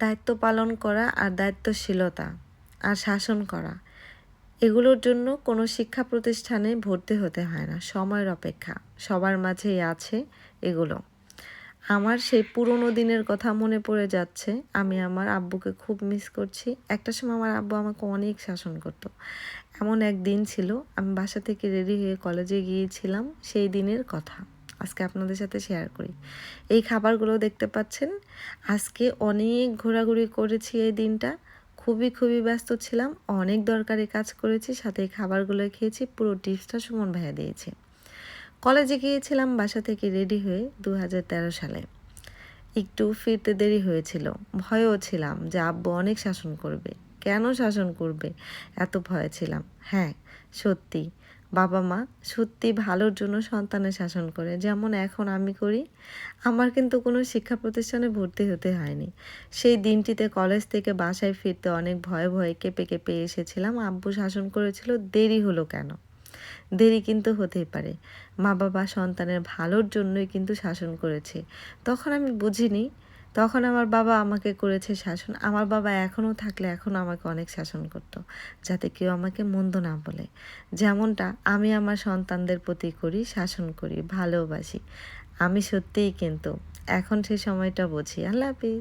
দায়িত্ব পালন করা আর দায়িত্বশীলতা আর শাসন করা। এগুলোর জন্য কোনো শিক্ষা প্রতিষ্ঠানে ভর্তি হতে হয় না, সময়ের অপেক্ষা। সবার মাঝেই আছে এগুলো। আমার সেই পুরনো দিনের কথা মনে পড়ে যাচ্ছে। আমি আমার আব্বুকে খুব মিস করছি। একটা সময় আমার আব্বু আমাকে অনেক শাসন করতো। এমন এক দিন ছিল, আমি বাসা থেকে রেডি হয়ে কলেজে গিয়েছিলাম সেই দিনের কথা। আজকে আপনাদের সাথে শেয়ার করি। এই খাবারগুলো দেখতে পাচ্ছেন, আজকে অনেক ঘোরাঘুরি করেছি এই দিনটা। খুবই খুবই ব্যস্ত ছিলাম, অনেক দরকারি কাজ করেছি, সাথে এই খাবারগুলো খেয়েছি, পুরো টিপসটা সুমন ভাইয়া দিয়েছে। কলেজে গিয়েছিলাম, বাসা থেকে রেডি হয়ে দু হাজার তেরো সালে। একটু ফিরতে দেরি হয়েছিল, ভয়ও ছিলাম যে আব্বু অনেক শাসন করবে। কেন শাসন করবে? এত ভয় ছিলাম। হ্যাঁ সত্যি। বাবা মা সত্যি ভালোর জন্য সন্তানের শাসন করে। যেমন এখন আমি করি, আমার কিন্তু কোনো শিক্ষা প্রতিষ্ঠানে ভর্তি হতে হয়নি। সেই দিনটিতে কলেজ থেকে বাসায় ফিরতে অনেক ভয়ে ভয়ে কেঁপে কেঁপে এসেছিলাম। আব্বু শাসন করেছিল, দেরি হলো কেন? দেরি কিন্তু হতেই পারে। মা বাবা সন্তানের ভালোর জন্যই কিন্তু শাসন করেছে। তখন আমি বুঝিনি তখন আমার বাবা আমাকে করেছে শাসন। আমার বাবা এখনও থাকলে এখনও আমাকে অনেক শাসন করত, যাতে কেউ আমাকে মন্দ না বলে। যেমনটা আমি আমার সন্তানদের প্রতি করি, শাসন করি, ভালোবাসি। আমি সত্যিই কিন্তু এখন সেই সময়টা বুঝি। আল্লাহ হাফিজ।